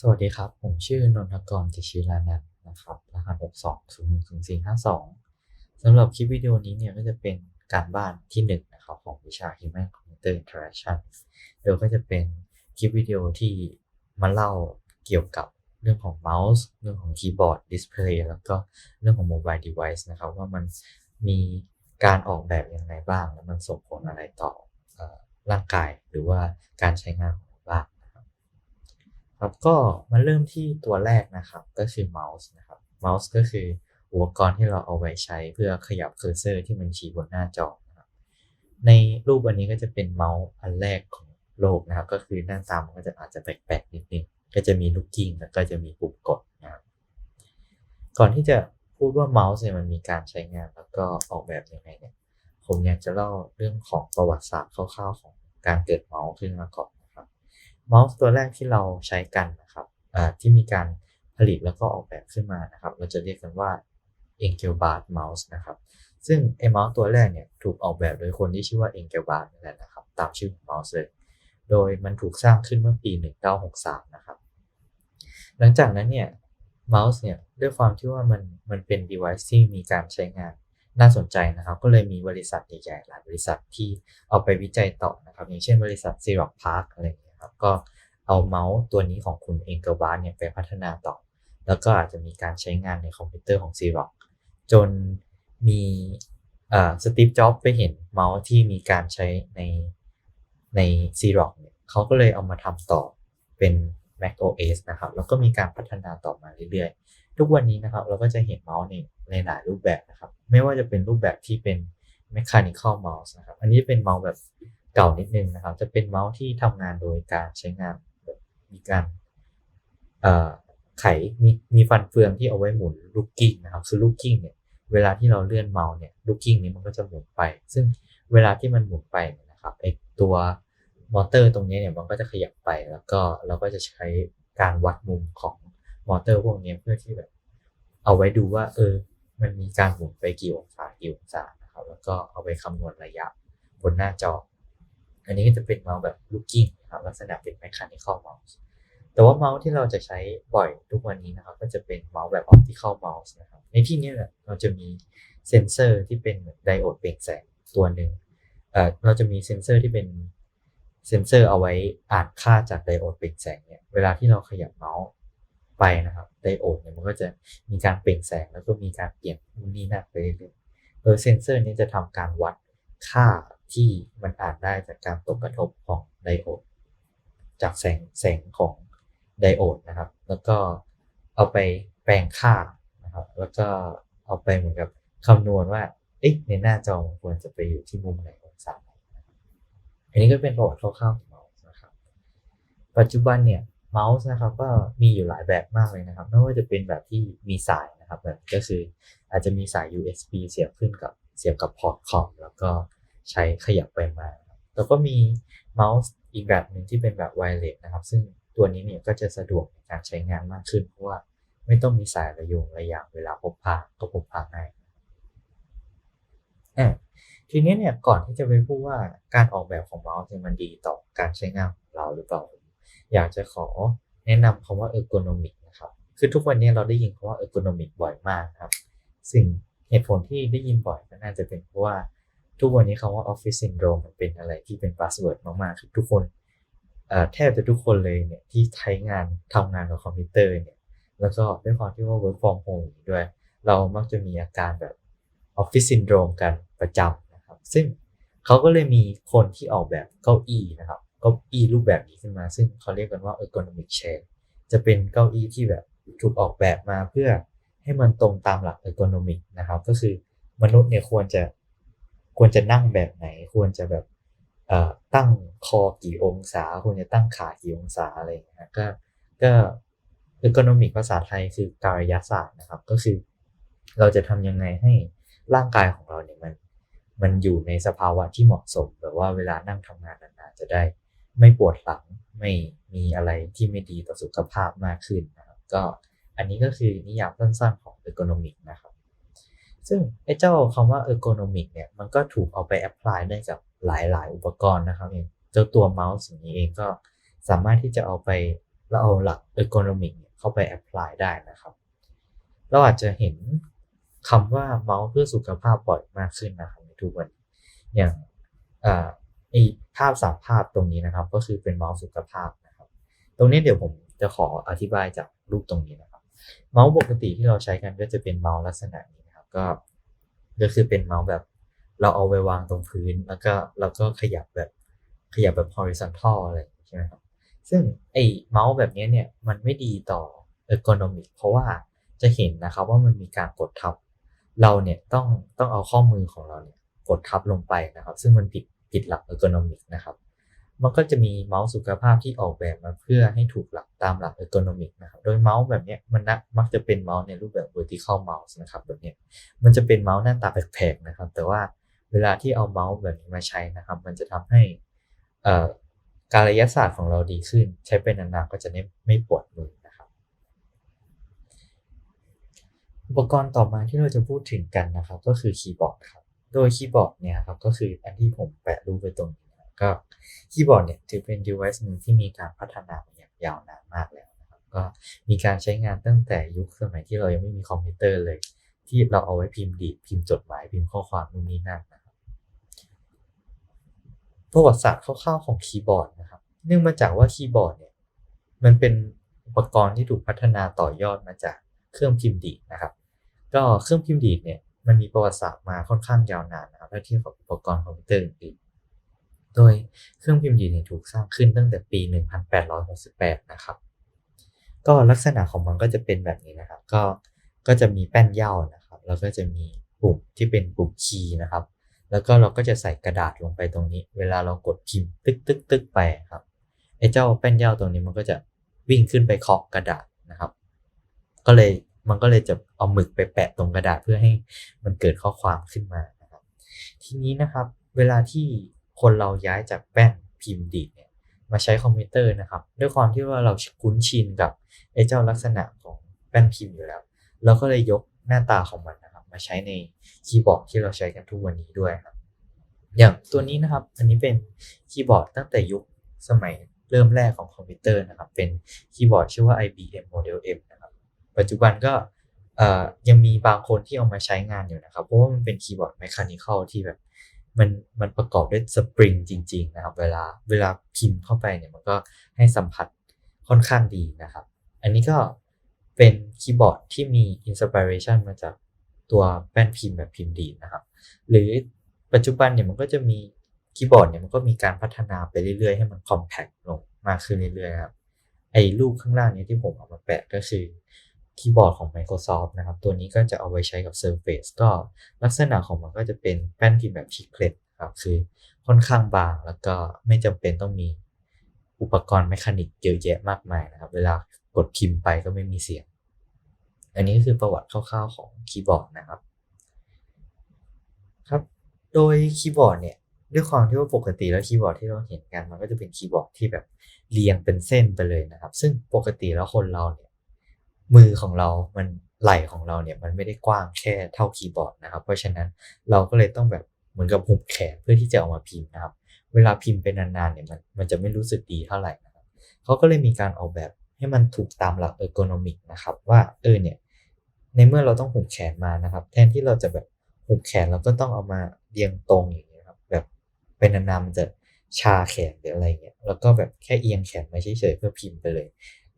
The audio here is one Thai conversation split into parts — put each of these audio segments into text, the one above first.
สวัสดีครับ ผมชื่อนนทกรจิชิรานันท์นะครับรหัส62010452สำหรับคลิปวิดีโอนี้เนี่ยก็จะเป็นการบ้านที่1นงนะครับของวิชา Human Computer Interaction โดยก็จะเป็นคลิปวิดีโอที่มาเล่าเกี่ยวกับเรื่องของเมาส์เรื่องของคีย์บอร์ดดิสเพลย์แล้วก็เรื่องของโมบายเดเวิ์นะครับว่ามันมีการออกแบบยังไงบ้าง แล้วมันส่งผลอะไรต่อออร่างกายหรือว่าการใช้งานของเราบ้าง ครับก็มาเริ่มที่ตัวแรกนะครับ ก็คือเมาส์นะครับเมาส์ก็คืออุปกรณ์ที่เราเอาไว้ใช้เพื่อขยับเคอร์เซอร์ที่มันชี้บนหน้าจอนะครับในรูปอันนี้ก็จะเป็นเมาส์อันแรกของโลกนะครับ ก็คือหน้าตามันก็จะอาจจะแปลกๆนิดนึงก็จะมีลูกกิ้งแล้วก็จะมีปุ่มกดนะครับก่อนที่จะพูดว่าเมาส์เนี่ยมันมีการใช้งานแล้วก็ออกแบบยังไงเนี่ยผมอยากจะเล่าเรื่องของประวัติศาสตร์คร่าวๆของการเกิดเมาส์ขึ้นมาก่อน เมาส์ตัวแรกที่เราใช้กันนะครับที่มีการผลิตแล้วก็ออกแบบขึ้นมานะครับ เราจะเรียกกันว่า e n g e l b a r t Mouse นะครับ ซึ่งไอ้เมาส์ตัวแรกเนี่ยถูกออกแบบโดยคนที่ชื่อว่า e n g e l b a r t นั่นแหละนะครับ ตามชื่อของเมาส์เลย โดยมันถูกสร้างขึ้นเมื่อปี 1963 นะครับ หลังจากนั้นเนี่ยเมาส์เนี่ยด้วยความที่ว่ามันมันเป็น device ที่มีการใช้งานน่าสนใจนะครับ ก็เลยมีบริษัทใหญ่ๆหลายบริษัทที่เอาไปวิจัยต่อนะครับ อย่างเช่นบริษัท Xerox Park อะไรอย่างเงี้ย ครับ ก็เอาเมาส์ตัวนี้ของคุณเองเกอร์บาร์เนี่ยไปพัฒนาต่อ แล้วก็อาจจะมีการใช้งานในคอมพิวเตอร์ของ Xerox จนมีสตีฟจ็อบไปเห็นเมาส์ที่มีการใช้ในใน Xerox เนี่ยเขาก็เลยเอามาทำต่อเป็น Mac OS นะครับ แล้วก็มีการพัฒนาต่อมาเรื่อยๆ ทุกวันนี้นะครับเราก็จะเห็นเมาส์ในในหลายรูปแบบนะครับ ไม่ว่าจะเป็นรูปแบบที่เป็น mechanical mouse นะครับ อันนี้เป็นเมาส์แบบ เก่านิดนึงนะครับ จะเป็นเมาส์ที่ทำงานโดยการใช้งานมีการไขมีมีฟันเฟืองที่เอาไว้หมุนลูกกิ้งนะครับคือลูกกิ้งเนี่ยเวลาที่เราเลื่อนเมาส์เนี่ยลูกกิ้งนี้มันก็จะหมุนไป ซึ่งเวลาที่มันหมุนไปนะครับไอตัวมอเตอร์ตรงนี้เนี่ยมันก็จะขยับไปแล้วก็เราก็จะใช้การวัดมุมของมอเตอร์พวกนี้เพื่อที่แบบ เอาไว้ดูว่า เออ มันมีการหมุนไปกี่องศากี่องศานะครับ แล้วก็เอาไปคำนวณระยะบนหน้าจอ อันนี้ก็จะเป็นเมาส์แบบลูกกิ้งนะครับลักษณะเป็น mechanical mouse แต่ว่าเมาส์ที่เราจะใช้บ่อยทุกวันนี้นะครับ ก็จะเป็นเมาส์แบบ optical mouse นะครับ ในที่นี้เนี่ยเราจะมีเซนเซอร์ที่เป็นไดโอดเปล่งแสงตัวหนึ่งเเราจะมีเซนเซอร์ที่เป็นเซนเซอร์เอาไว้อ่านค่าจากไดโอดเปล่งแสงเนี่ยเวลาที่เราขยับเมาส์ไปนะครับไดโอดเนี่ยมันก็จะมีการเปล่งแสงแล้วก็มีการเปลี่ยนนู่นนี่นั่นไปเรื่อยๆเออเซนเซอร์นี้จะทำการวัดค่า ที่มันอ่านได้จากการตกกระทบของไดโอด จากแสงแสงของไดโอดนะครับ แล้วก็เอาไปแปลงค่านะครับ แล้วก็เอาไปเหมือนกับคำนวณว่าเอ๊ะในหน้าจอมันควรจะไปอยู่ที่มุมไหนองศาไหนอันนี้ก็เป็นประวัติคร่าวๆของเมาส์นะครับ ปัจจุบันเนี่ยเมาส์นะครับก็มีอยู่หลายแบบมากเลยนะครับ ไม่ว่าจะเป็นแบบที่มีสายนะครับแบบก็คืออาจจะมีสาย USB เสียบขึ้นกับเสียบกับพอร์ตคอมแล้วก็ ใช้ขยับไปมา แล้วก็มีเมาส์อีกแบบหนึ่งที่เป็นแบบไวเลสนะครับ ซึ่งตัวนี้เนี่ยก็จะสะดวกในการใช้งานมากขึ้น เพราะว่าไม่ต้องมีสายระยงระยางเวลาพกพาก็พกพาง่ายทีนี้เนี่ยก่อนที่จะไปพูดว่าการออกแบบของเมาส์มันดีต่อการใช้งานของเราหรือเปล่า อยากจะขอแนะนำคำว่า ergonomic นะครับ คือทุกวันนี้เราได้ยินคำว่า ergonomic บ่อยมากครับ สิ่งเหตุผลที่ได้ยินบ่อยก็น่าจะเป็นเพราะว่า ทุกวันนี้คำว่า office syndrome มันเป็นอะไรที่เป็น buzzword มากๆคือทุกคนแทบจะทุกคนเลยเนี่ยที่ใช้งานทำงานกับคอมพิวเตอร์เนี่ยแล้วก็ด้วยความที่ว่า work from home ด้วย เรามักจะมีอาการแบบ office syndrome กันประจำนะครับ ซึ่งเขาก็เลยมีคนที่ออกแบบเก้าอี้นะครับเก้าอี้รูปแบบนี้ขึ้นมา ซึ่งเขาเรียกกันว่า ergonomic chair จะเป็นเก้าอี้ที่แบบถูกออกแบบมาเพื่อให้มันตรงตามหลัก ergonomic นะครับ ก็คือมนุษย์เนี่ยควรจะ ควรจะนั่งแบบไหน ควรจะแบบตั้งคอกี่องศา ควรจะตั้งขากี่องศาอะไรอย่างเงี้ยก็ก็อีโคโนมิกภาษาไทยคือการยศาสตร์นะครับ ก็คือ เราจะทำยังไงให้ร่างกายของเราเนี่ยมัน มันอยู่ในสภาวะที่เหมาะสมแบบว่าเวลานั่งทำงานนานๆจะได้ ไม่ปวดหลังไม่มีอะไรที่ไม่ดีต่อสุขภาพมากขึ้นนะครับ ก็อันนี้ก็คือนิยามสั้นๆของอีโคโนมิกนะครับ ซึ่งไอ้เจ้าคำว่าอีโคโนมิกเนี่ยมันก็ถูกเอาไปแอพพลายได้กับหลายๆ อุปกรณ์นะครับเองเจ้าตัวเมาส์อย่างนี้เองก็สามารถที่จะเอาไปเราเอาหลัก ergonomic เข้าไป apply ได้นะครับ เราอาจจะเห็นคำว่าเมาส์เพื่อสุขภาพบ่อยมากขึ้นนะครับในทุกวันอย่างไอภาพสามภาพตรงนี้นะครับ ก็คือเป็นเมาส์สุขภาพนะครับ ตรงนี้เดี๋ยวผมจะขออธิบายจากรูปตรงนี้นะครับ เมาส์ปกติที่เราใช้กันก็จะเป็นเมาส์ลักษณะนี้น ก็ก็คือเป็นเมาส์แบบ เราเอาไปวางตรงพื้น แล้วก็เราก็ขยับแบบขยับแบบ horizontal อะไรใช่ไหมครับ ซึ่งไอเมาส์แบบนี้เนี่ยมันไม่ดีต่อ ergonomic เพราะว่าจะเห็นนะครับว่ามันมีการกดทับ เราเนี่ยต้องต้องเอาข้อมือของเราเนี่ยกดทับลงไปนะครับ ซึ่งมันผิดผิดหลัก ergonomic นะครับ มันก็จะมีเมาส์สุขภาพที่ออกแบบมาเพื่อให้ถูกหลักตามหลัก ergonomic นะครับ โดยเมาส์แบบนี้มันนักมักจะเป็นเมาส์ในรูปแบบ vertical mouse นะครับแบบนี้มันจะเป็นเมาส์หน้าตาแปลกๆนะครับ แต่ว่าเวลาที่เอาเมาส์แบบนี้มาใช้นะครับ มันจะทำให้การระยะศาสตร์ของเราดีขึ้น ใช้เป็นนานๆก็จะไม่ปวดมือนะครับอุปกรณ์ต่อมาที่เราจะพูดถึงกันนะครับ ก็คือคีย์บอร์ดครับ โดยคีย์บอร์ดเนี่ยครับก็คืออันที่ผมแปะรูปไปตรงนี้ ก็คีย์บอร์ดเนี่ยถือเป็น device หนึ่งที่มีการพัฒนามาอย่างยาวนานมากแล้วนะครับ ก็มีการใช้งานตั้งแต่ยุคสมัยที่เรายังไม่มีคอมพิวเตอร์เลย ที่เราเอาไว้พิมพ์ดีดพิมพ์จดหมายพิมพ์ข้อความนู่นนี่นั่นนะครับประวัติศาสตร์คร่าวๆของคีย์บอร์ดนะครับ เนื่องมาจากว่าคีย์บอร์ดเนี่ยมันเป็นอุปกรณ์ที่ถูกพัฒนาต่อยอดมาจากเครื่องพิมพ์ดีดนะครับ ก็เครื่องพิมพ์ดีดเนี่ยมันมีประวัติศาสตร์มาค่อนข้างยาวนานนะครับถ้าเทียบกับอุปกรณ์คอมพิวเตอร์อื่น โดยเครื่องพิมพ์ดีดเนี่ยถูกสร้างขึ้นตั้งแต่ปี 1868 นะครับ ก็ลักษณะของมันก็จะเป็นแบบนี้นะครับ ก็ก็จะมีแป้นเย่านะครับ แล้วก็จะมีปุ่มที่เป็นปุ่มคีย์นะครับ แล้วก็เราก็จะใส่กระดาษลงไปตรงนี้ เวลาเรากดพิมพ์ตึกตึกตึกไปครับไอ้เจ้าแป้นเย่าตรงนี้มันก็จะวิ่งขึ้นไปเคาะกระดาษนะครับ ก็เลยมันก็เลยจะเอาหมึกไปแปะตรงกระดาษเพื่อให้มันเกิดข้อความขึ้นมานะครับ ทีนี้นะครับ เวลาที่ คนเราย้ายจากแป้นพิมพ์ดีดเนี่ยมาใช้คอมพิวเตอร์นะครับ ด้วยความที่ว่าเราคุ้นชินกับไอ้เจ้าลักษณะของแป้นพิมพ์อยู่แล้ว เราก็เลยยกหน้าตาของมันนะครับ มาใช้ในคีย์บอร์ดที่เราใช้กันทุกวันนี้ด้วยครับ อย่างตัวนี้นะครับ อันนี้เป็นคีย์บอร์ดตั้งแต่ยุคสมัยเริ่มแรกของคอมพิวเตอร์นะครับ เป็นคีย์บอร์ดชื่อว่า IBM Model M นะครับ ปัจจุบันก็ยังมีบางคนที่เอามาใช้งานอยู่นะครับ เพราะว่ามันเป็นคีย์บอร์ดแมชชีนิคอลที่แบบ มันมันประกอบด้วยสปริงจริง ๆ นะครับ เวลาเวลาพิมพ์เข้าไปเนี่ยมันก็ให้สัมผัสค่อนข้างดีนะครับ อันนี้ก็เป็นคีย์บอร์ดที่มีอินสปิเรชันมาจากตัวแป้นพิมพ์แบบพิมพ์ดีนะครับ หรือปัจจุบันเนี่ยมันก็จะมีคีย์บอร์ดเนี่ยมันก็มีการพัฒนาไปเรื่อยๆ ให้มันคอมแพคลงมากขึ้นเรื่อยๆครับไอ้รูปข้างล่างนี้ที่ผมเอามาแปะก็คือ คีย์บอร์ดของ Microsoft นะครับ ตัวนี้ก็จะเอาไว้ใช้กับ Surface ก็ลักษณะของมันก็จะเป็นแป้นพิมพ์แบบชิคเล็ตครับคือค่อนข้างบางแล้วก็ไม่จำเป็นต้องมีอุปกรณ์แมคานิกเยอะแยะมากมายนะครับ เวลากดพิมพ์ไปก็ไม่มีเสียง อันนี้คือประวัติคร่าวๆของคีย์บอร์ดนะครับ ครับ โดยคีย์บอร์ดเนี่ยด้วยความที่ว่าปกติแล้วคีย์บอร์ดที่เราเห็นกันมันก็จะเป็นคีย์บอร์ดที่แบบเรียงเป็นเส้นไปเลยนะครับ ซึ่งปกติแล้วคนเราเนี่ย มือของเรามันไหล่ของเราเนี่ยมันไม่ได้กว้างแค่เท่าคีย์บอร์ดนะครับ เพราะฉะนั้นเราก็เลยต้องแบบเหมือนกับหุบแขนเพื่อที่จะเอามาพิมพ์นะครับ เวลาพิมพ์เป็นนานๆเนี่ยมันมันจะไม่รู้สึกดีเท่าไหร่นะครับเขาก็เลยมีการออกแบบให้มันถูกตามหลักเออร์โกนอมิกนะครับว่าเออเนี่ยในเมื่อเราต้องหุบแขนมานะครับ แทนที่เราจะแบบหุบแขนเราก็ต้องเอามาเรียงตรงอย่างเงี้ยครับแบบเป็นนานๆมันจะชาแขนหรืออะไรเงี้ยแล้วก็แบบแค่เอียงแขนมาเฉยๆเพื่อพิมพ์ไปเลย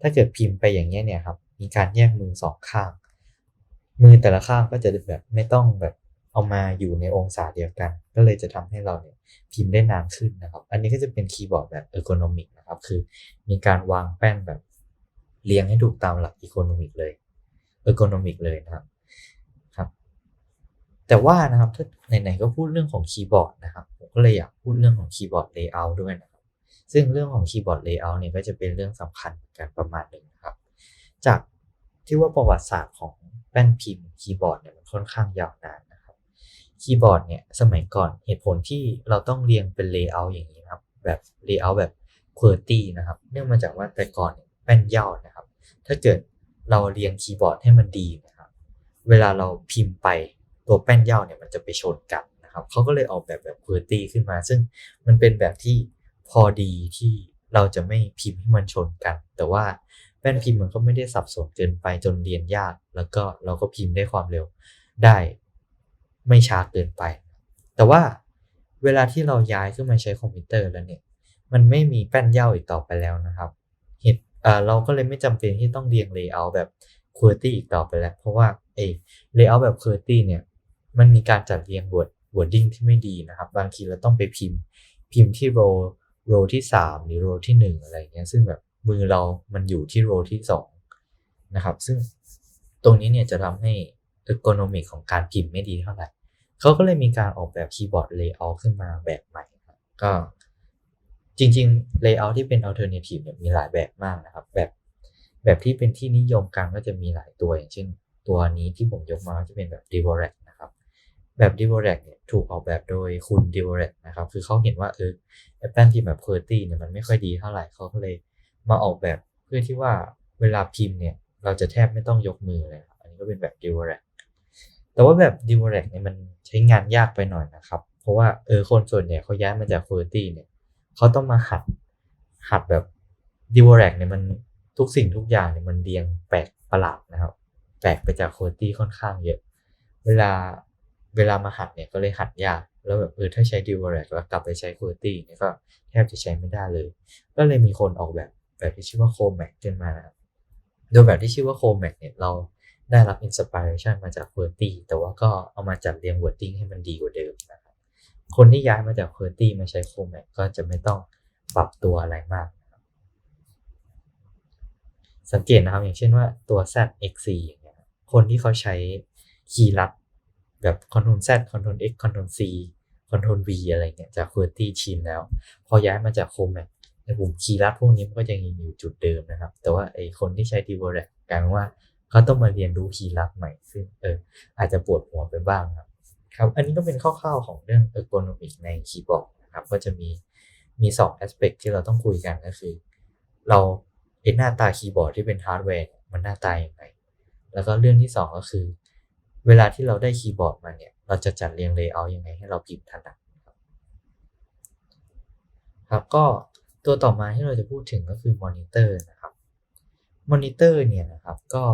ถ้าเกิดพิมพ์ไปอย่างเงี้ยเนี่ยครับ มีการแยกมือสองข้าง มือแต่ละข้างก็จะแบบไม่ต้องแบบเอามาอยู่ในองศาเดียวกัน ก็เลยจะทำให้เราเนี่ยพิมพ์ได้นานขึ้นนะครับ อันนี้ก็จะเป็นคีย์บอร์ดแบบเออร์โกนอมิกนะครับ คือมีการวางแป้นแบบเรียงให้ถูกตามหลักอีโคโนมิกเลยเออร์โกนอมิกเลยนะครับครับ แต่ว่านะครับถ้าไหนๆก็พูดเรื่องของคีย์บอร์ดนะครับ ผมก็เลยอยากพูดเรื่องของคีย์บอร์ดเลเยอร์ด้วยนะครับ ซึ่งเรื่องของคีย์บอร์ดเลเยอร์เนี่ยก็จะเป็นเรื่องสำคัญกันประมาณหนึ่ง จากที่ว่าประวัติศาสตร์ของแป้นพิมพ์คีย์บอร์ดเนี่ยมันค่อนข้างยาวนานนะครับคีย์บอร์ดเนี่ยสมัยก่อนเหตุผลที่เราต้องเรียงเป็นเลเยอร์อย่างนี้ครับแบบเลเยอร์แบบค q ตี้นะครับเนื่องมาจากว่าแต่ก่อนแป้นย่านะครับ ถ้าเกิดเราเรียงคีย์บอร์ดให้มันดีนะครับเวลาเราพิมพ์ไปตัวแป้นย่าเนี่ยมันจะไปชนกันนะครับเขาก็เลยออกแบบแบบค q ตี้ขึ้นมา ซึ่งมันเป็นแบบที่พอดีที่เราจะไม่พิมพ์ให้มันชนกัน แต่ว่า แป้นพิมพ์มันก็ไม่ได้สับสนเกินไปจนเรียนยาก แล้วก็เราก็พิมพ์ได้ความเร็วได้ไม่ช้าเกินไป แต่ว่าเวลาที่เราย้ายขึ้นมาใช้คอมพิวเตอร์แล้วเนี่ย มันไม่มีแป้นเย่าอีกต่อไปแล้วนะครับเหตุเราก็เลยไม่จำเป็นที่ต้องเรียงเลเยอร์แบบ QWERTY อีกต่อไปแล้ว เพราะว่าเอเลเยอร์แบบ QWERTY เนี่ย มันมีการจัดเรียง word wording ที่ไม่ดีนะครับ บางทีเราต้องไปพิมพ์ พิมพ์ที่ row row ที่ 3 หรือ row ที่ 1 อะไรเงี้ย ซึ่งแบบ มือเรามันอยู่ที่ row ที่2นะครับ ซึ่งตรงนี้เนี่ยจะทำให้ ergonomic ของการพิมพ์ไม่ดีเท่าไหร่เขาก็เลยมีการออกแบบคีย์บอร์ด layout ขึ้นมาแบบใหม่ก็จริงๆ layout ที่เป็น alternative เนี่ยมีหลายแบบมากนะครับ แบบแบบที่เป็นที่นิยมกันก็จะมีหลายตัว อย่างเช่น ตัวนี้ที่ผมยกมาจะเป็นแบบ d e v o r a c นะครับ แบบ d e v o r a c เนี่ยถูกออกแบบโดยคุณ d e v o r a c นะครับ คือเขาเห็นว่าเออแอปเปิลที่แบบ QWERTY เนี่ยมันไม่ค่อยดีเท่าไหร่เขาก็เลย มาออกแบบเพื่อที่ว่าเวลาพิมพ์เนี่ย เราจะแทบไม่ต้องยกมือเลยครับอันนี้ก็เป็นแบบ d e v o r a c แต่ว่าแบบ d e v o r a c เนี่ยมันใช้งานยากไปหน่อยนะครับ เพราะว่าเออคนส่วนใหญ่เขาย้ายมาจาก QWERTY เนี่ยเขาต้องมาหัดหัดแบบ d e v o r a c เนี่ยมันทุกสิ่งทุกอย่างเนี่ยมันเรียงแปลกประหลาดนะครับ แปลกไปจาก QWERTY ค่อนข้างเยอะ เวลาเวลามาหัดเนี่ยก็เลยหัดยากแล้วแบบเออถ้าใช้ d e v o r a c แล้วกลับไปใช้ QWERTY เนี่ยก็แทบจะใช้ไม่ได้เลย ก็เลยมีคนออกแบบ แบบที่ชื่อว่า Comac ขึ้นมา โดยแบบที่ชื่อว่า Comac เนี่ยเราได้รับอินสปิเรชันมาจาก QWERTY แต่ว่าก็เอามาจัดเรียง wording ให้มันดีกว่าเดิมนะครับคนที่ย้ายมาจาก QWERTY มาใช้ Comac ก็จะไม่ต้องปรับตัวอะไรมาก สังเกตนะครับอย่างเช่นว่าตัว ZXC อย่างเงี้ยคนที่เขาใช้คีย์ลัดแบบ Ctrl Z Ctrl X Ctrl C Ctrl V อะไรเงี้ยจาก QWERTY ชินแล้ว พอย้ายมาจาก กลุ่มคีย์ลัดพวกนี้มันก็ยังอยู่จุดเดิมนะครับ แต่ว่าไอ้คนที่ใช้ d e v o r a c กลายเป็นว่าเขาต้องมาเรียนรู้คีย์ลัดใหม่ซึ่งเอออาจจะปวดหัวไปบ้างครับ ครับ อันนี้ก็เป็นคร่าวๆของเรื่อง ergonomic ในคีย์บอร์ดนะครับ ก็จะมีมีสอง aspect ที่เราต้องคุยกันก็คือ เราเอ็นหน้าตาคีย์บอร์ดที่เป็นฮาร์ดแวร์มันหน้าตาอย่างไรแล้วก็เรื่องที่สองก็คือ เวลาที่เราได้คีย์บอร์ดมาเนี่ย เราจะจัดเรียงเลเยอร์ยังไงให้เราพิมพ์ถนัดครับ ครับก็ ตัวต่อมาที่เราจะพูดถึงก็คือมอนิเตอร์นะครับมอนิเตอร์เนี่ยนะครับก็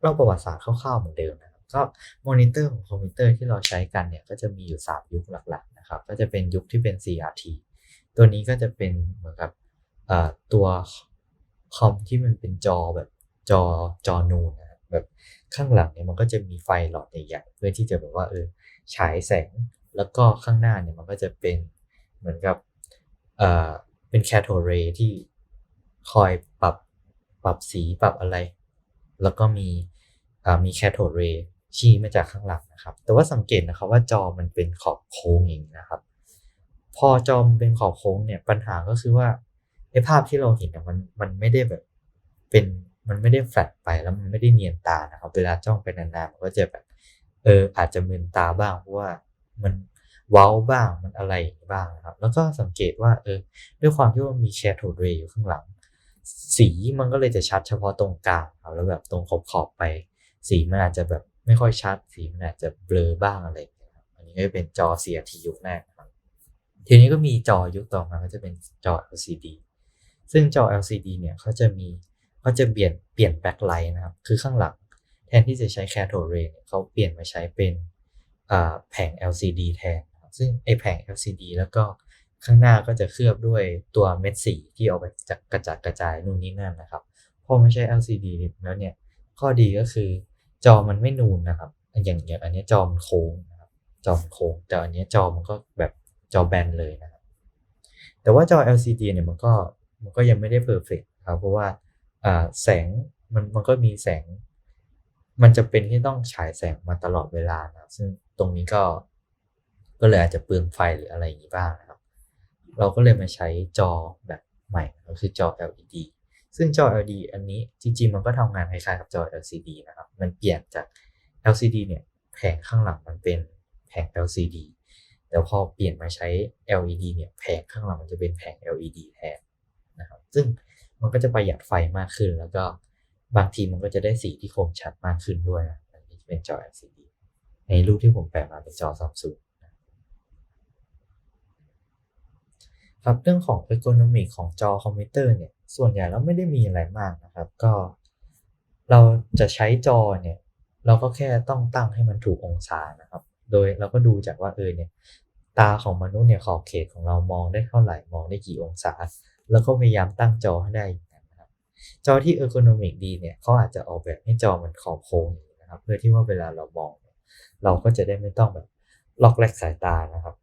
เล่าประวัติศาสตร์คร่าวๆเหมือนเดิมนะครับก็มอนิเตอร์ของคอมพิวเตอร์ที่เราใช้กันเนี่ยก็จะมีอยู่ 3 ยุคหลักๆนะครับก็จะเป็นยุคที่เป็น CRT ตัวนี้ก็จะเป็นเหมือนกับตัวคอมที่มันเป็นจอแบบจอจอนูนนะบแบบข้างหลังเนี่ยมันก็จะมีไฟหลอดใหญ่ๆเพื่อที่จะแบบว่าเออฉายแสงแล้วก็ข้างหน้าเนี่ยมันก็จะเป็นเหมือนกับ เอ่อเป็นแคโทเรที่คอยปรับปรับสีปรับอะไร แล้วก็มีอ่ามีแคโทเรชี้มาจากข้างหลังนะครับ แต่ว่าสังเกตนะครับว่าจอมันเป็นขอบโค้งเองนะครับ พอจอมเป็นขอบโค้งเนี่ยปัญหาก็คือว่าไอ้ภาพที่เราเห็นเนี่ยมันมันไม่ได้แบบเป็นมันไม่ได้แฟลตไปแล้วมันไม่ได้เนียนตานะครับ เวลาจ้องไปนานๆมันก็จะแบบเอออาจจะมึนตาบ้างเพราะว่ามัน ว้าบ้างมันอะไรบ้างนะครับ แล้วก็สังเกตว่าเออด้วยความที่ว่ามีแคโทเรย์อยู่ข้างหลัง สีมันก็เลยจะชัดเฉพาะตรงกลางครับแล้วแบบตรงขอบขอบไป สีมันอาจจะแบบไม่ค่อยชัด สีมันอาจจะเบลอบ้างอะไรอย่างเงี้ยครับอันนี้ก็เป็นจอ CRT ยุคแรกครับทีนี้ก็มีจอยุคต่อมาก็จะเป็นจอ LCD ซึ่งจอ LCD เนี่ยเขาจะมีเขาจะเปลี่ยนเปลี่ยนแบ็คไลท์นะครับ คือข้างหลังแทนที่จะใช้แคโทเรย์เขาเปลี่ยนมาใช้เป็นแผง LCD แทน ซึ่งไอแผง LCD แล้วก็ข้างหน้าก็จะเคลือบด้วยตัวเม็ดสีที่เอาไปจากกระจัดกระจายนู่นนี่นั่นนะครับ พอไม่ใช่ LCD แล้วเนี่ย ข้อดีก็คือจอมันไม่นูนนะครับ อย่างอย่างอันนี้จอมันโค้งนะครับ จอมันโค้ง แต่อันนี้จอมันก็แบบจอแบนเลยนะครับ แต่ว่าจอ LCD เนี่ยมันก็มันก็ยังไม่ได้เพอร์เฟกครับ เพราะว่าอ่าแสงมันมันก็มีแสง มันจะเป็นที่ต้องฉายแสงมาตลอดเวลานะซึ่งตรงนี้ก็ ก็เลยอาจจะเปลืองไฟหรืออะไรอย่างนี้บ้างนะครับ เราก็เลยมาใช้จอแบบใหม่ก็คือจอ LED ซึ่งจอ LED อันนี้จริงๆ มันก็ทำงานคล้ายๆกับจอ LCD นะครับ มันเปลี่ยนจาก LCD เนี่ยแผงข้างหลังมันเป็นแผง LCD แต่พอเปลี่ยนมาใช้ LED เนี่ยแผงข้างหลังมันจะเป็นแผง LED แทนนะครับ ซึ่งมันก็จะประหยัดไฟมากขึ้น แล้วก็บางทีมันก็จะได้สีที่คมชัดมากขึ้นด้วยนะอันนี้เป็นจอ LCD ในรูปที่ผมแปะมาเป็นจอซัมซุง ครับเรื่องของ ergonomic ของจอคอมพิวเตอร์เนี่ยส่วนใหญ่แล้วไม่ได้มีอะไรมากนะครับ ก็ เราจะใช้จอเนี่ยเราก็แค่ต้องตั้งให้มันถูกองศานะครับ โดยเราก็ดูจากว่าเออเนี่ยตาของมนุษย์เนี่ยขอบเขตของเรามองได้เท่าไหร่มองได้กี่องศา แล้วก็พยายามตั้งจอให้ได้อย่างนั้นะครับจอที่ ergonomic ดีเนี่ยเขาอาจจะออกแบบให้จอมันขอบโค้งนะครับ เพื่อที่ว่าเวลาเรามอง เราก็จะได้ไม่ต้องแบบล็อกแรกสายตานะครับ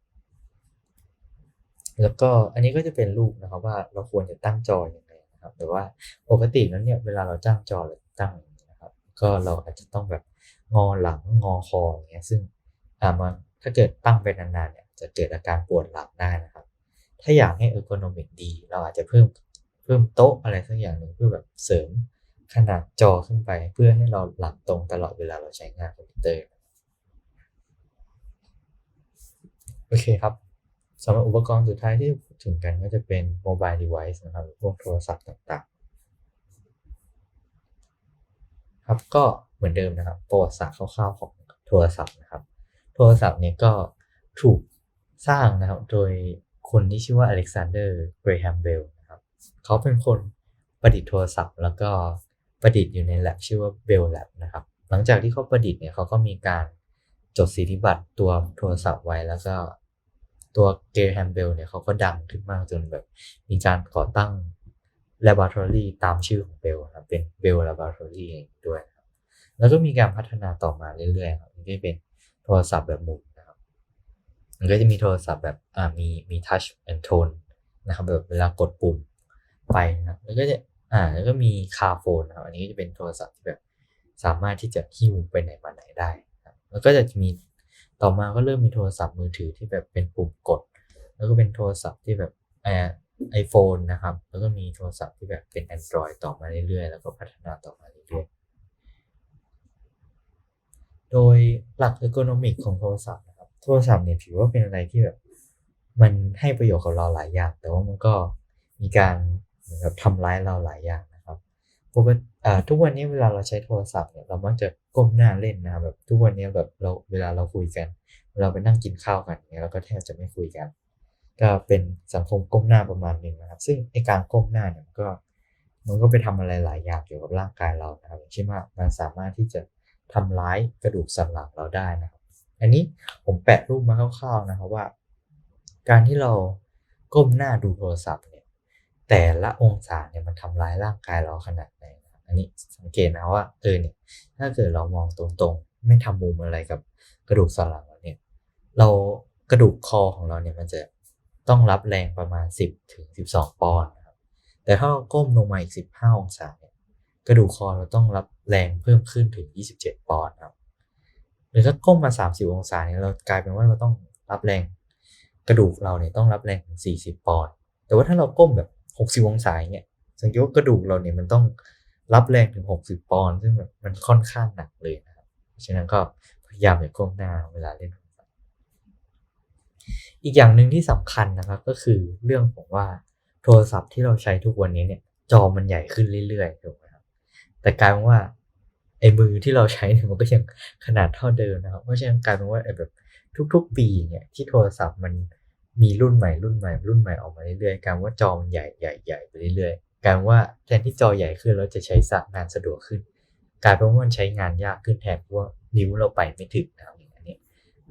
แล้วก็อันนี้ก็จะเป็นรูปนะครับว่าเราควรจะตั้งจออยังไงนะครับ แต่ว่าปกติแล้วเนี่ยเวลาเราตั้งจอเราตั้งอย่างนี้นะครับ ก็เราอาจจะต้องแบบงอหลังงอคออย่างเงี้ยซึ่งอ่ามันถ้าเกิดตั้งไปนานๆเนี่ยจะเกิดอาการปวดหลังได้นะครับ ถ้าอยากให้เออร์โกนอมิกดี เราอาจจะเพิ่มเพิ่มโต๊ะอะไรสักอย่างหนึ่งเพื่อแบบเสริมขนาดจอขึ้นไป เพื่อให้เราหลังตรงตลอดเวลาเราใช้งานคอมพิวเตอร์โอเคครับ สำหรับอุปกรณ์สุดท้ายที่พูดถึงกันก็จะเป็น mobile device นะครับหรือพวกโทรศัพท์ต่างๆ ครับก็เหมือนเดิมนะครับประวัติศาสตร์คร่าวๆของโทรศัพท์นะครับ โทรศัพท์นี่ยก็ถูกสร้างนะครับโดยคนที่ชื่อว่าอเล็กซานเดอร์เกรแฮมเบลนะครับ เขาเป็นคนประดิษฐ์โทรศัพท์แล้วก็ประดิษฐ์อยู่ใน lab ชื่อว่า Bell Lab นะครับ หลังจากที่เขาประดิษฐ์เนี่ยเขาก็มีการจดสิทธิบัตรตัวโทรศัพท์ไว้แล้วก็ ตัวเกรแฮมเบลเนี่ยเขาก็ดังขึ้นมากจนแบบมีการก่อตั้ง laboratory ตามชื่อของเบลครับเป็น Bell Laboratory เองด้วยครับแล้วก็มีการพัฒนาต่อมาเรื่อยๆครับมันก็เป็นโทรศัพท์แบบหมุนนะครับมันก็จะมีโทรศัพท์แบบอ่ามีมี touch and tone นะครับแบบเวลากดปุ่มไปนะครับแล้วก็จะอ่าแล้วก็มีคาโฟนนะครับอันนี้ก็จะเป็นโทรศัพท์ที่แบบสามารถที่จะหิ้วไปไหนมาไหนได้ครับแล้วก็จะมี ต่อมาก็เริ่มมีโทรศัพท์มือถือที่แบบเป็นปุ่มกด แล้วก็เป็นโทรศัพท์ที่แบบไอไอโฟนนะครับ แล้วก็มีโทรศัพท์ที่แบบเป็น Android ต่อมาเรื่อยๆ แล้วก็พัฒนาต่อมาเรื่อยๆ โดยหลัก ergonomic ของโทรศัพท์นะครับ โทรศัพท์เนี่ยถือว่าเป็นอะไรที่แบบ มันให้ประโยชน์กับเราหลายอย่าง แต่ว่ามันก็มีการเหมือนกับทำร้ายเราหลายอย่าง ปกติอ่าทุกวันนี้เวลาเราใช้โทรศัพท์เนี่ยเรามักจะก้มหน้าเล่นนะแบบทุกวันนี้แบบเราเวลาเราคุยกันเวลาไปนั่งกินข้าวกันเนี่ยเราก็แทบจะไม่คุยกัน ก็เป็นสังคมก้มหน้าประมาณหนึ่งนะครับ ซึ่งไอการก้มหน้าเนี่ยมันก็มันก็ไปทำอะไรหลายอย่างเกี่ยวกับร่างกายเรานะครับเช่นว่ามันสามารถที่จะทำร้ายกระดูกสันหลังเราได้นะครับ อันนี้ผมแปะรูปมาคร่าวๆนะครับว่า การที่เราก้มหน้าดูโทรศัพท์เแต่ละองศาเนี่ยมันทำร้ายร่างกายเราขนาดไหนอันนี้สังเกตนะว่าเออเนี่ยถ้าเกิดเรามองตรงๆ ไม่ทำมุมอะไรกับกระดูกสันหลังเราเนี่ยเรากระดูกคอของเราเนี่ยมันจะต้องรับแรงประมาณ 10ถึง12 ปอนด์นะครับแต่ถ้าเราก้มลงมาอีก 15 องศาเนี่ยกระดูกคอเราต้องรับแรงเพิ่มขึ้นถึง 27 ปอนด์ครับหรือถ้าก้มมา 30 องศาเนี่ยเรากลายเป็นว่าเราต้องรับแรง กระดูกเราเนี่ยต้องรับแรงถึง40 ปอนด์แต่ว่าถ้าเราก้มแบบ 60องศาเนี่ยสังเกตว่ากระดูกเราเนี่ยมันต้องรับแรงถึง60ปอนด์ซึ่งแบบมันค่อนข้างหนักเลยนะครับฉะนั้นก็พยายามอย่าก้มหน้าเวลาเล่นอีกอย่างหนึ่งที่สำคัญนะครับก็คือเรื่องของว่าโทรศัพท์ที่เราใช้ทุกวันนี้เนี่ย จอมันใหญ่ขึ้นเรื่อยๆถูกไหมครับแต่กลายเป็นว่าไอ้มือที่เราใช้เนี่ยมันก็ยังขนาดเท่าเดิมนะครับเพราะฉะนั้นกลายเป็นว่าไอ้แบบทุก ๆ ปีเนี่ยที่โทรศัพท์มัน มีรุ่นใหม่รุ่นใหม่รุ่นใหม่ออกมาเรื่อยๆกายว่าจอมันใหญ่ใหญ่ใหญ่ไปเรื่อยๆกายว่าแทนที่จอใหญ่ขึ้นเราจะใช้งานสะดวกขึ้นกลายเป็นว่ามันใช้งานยากขึ้นแทนเพราะว่านิ้วเราไปไม่ถึงนะอย่างนี้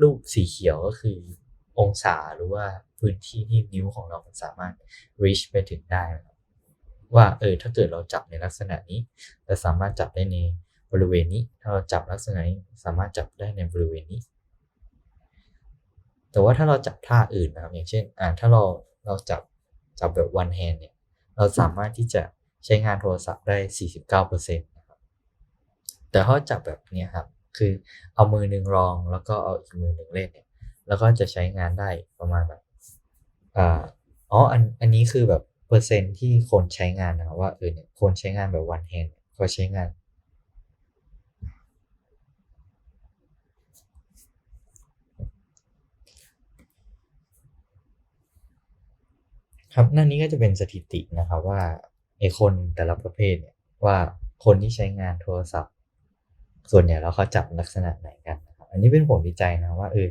รูปสีเขียวก็คือองศาหรือว่าพื้นที่ที่นิ้วของเรามันสามารถ reach ไปถึงได้ว่าเออถ้าเกิดเราจับในลักษณะนี้เราสามารถจับได้ในบริเวณนี้ ถ้าเราจับลักษณะนี้สามารถจับได้ในบริเวณนี้ แต่ว่าถ้าเราจับท่าอื่นนะครับอย่างเช่นอ่าถ้าเราเราจับจับแบบ one hand เนี่ยเราสามารถที่จะใช้งานโทรศัพท์ได้ 49%นะครับแต่ถ้าจับแบบนี้ครับคือเอามือหนึ่งรองแล้วก็เอาอีกมือหนึ่งเล่นเนี่ยแล้วก็จะใช้งานได้ประมาณแบบอ่าอ๋ออันอันนี้คือแบบเปอร์เซ็นต์ที่คนใช้งานนะว่าเออเนี่ยคนใช้งานแบบ one hand เขาใช้งาน ครับหน้านี้ก็จะเป็นสถิตินะครับว่าไอคนแต่ละประเภทเนี่ยว่าคนที่ใช้งานโทรศัพท์ ส่วนใหญ่แล้วเขาจับลักษณะไหนกันนะครับอันนี้เป็นผลวิจัยนะว่าเออ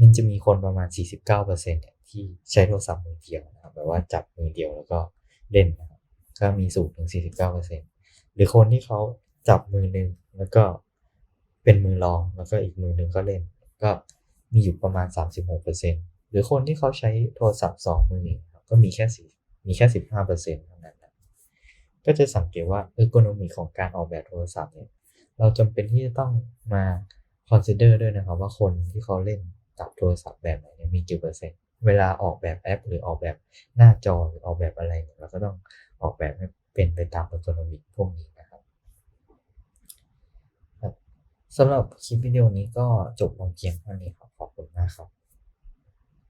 มันจะมีคนประมาณ 49%เนี่ยที่ใช้โทรศัพท์มือเดียวนะครับแบบว่าจับมือเดียวแล้วก็เล่นนะครับก็มีสูงถึง 49%หรือคนที่เขาจับมือหนึ่งแล้วก็เป็นมือรองแล้วก็อีกมือหนึ่งก็เล่น ก็มีอยู่ประมาณ 36%หรือคนที่เขาใช้โทรศัพท์สองมือ ก็มีแค่สี่มีแค่15%เปอร์เซ็นต์เท่านั้นนะก็จะสังเกตว่าเออร์โนมีของการออกแบบโทรศัพท์เนี่ยเราจำเป็นที่จะต้องมา consider ด้วยนะครับว่าคนที่เขาเล่นจับโทรศัพท์แบบไหนเนี่ยมีกี่เปอร์เซ็นต์เวลาออกแบบแอป หรือออกแบบหน้าจอหรือออกแบบอะไรเนี่ยเราก็ต้องออกแบบให้เป็นไปตาม ergonomic พวกนี้นะครับครับสำหรับคลิปวิดีโอนี้ก็จบลงเพียงเท่านี้ครับขอบคุณมากครับ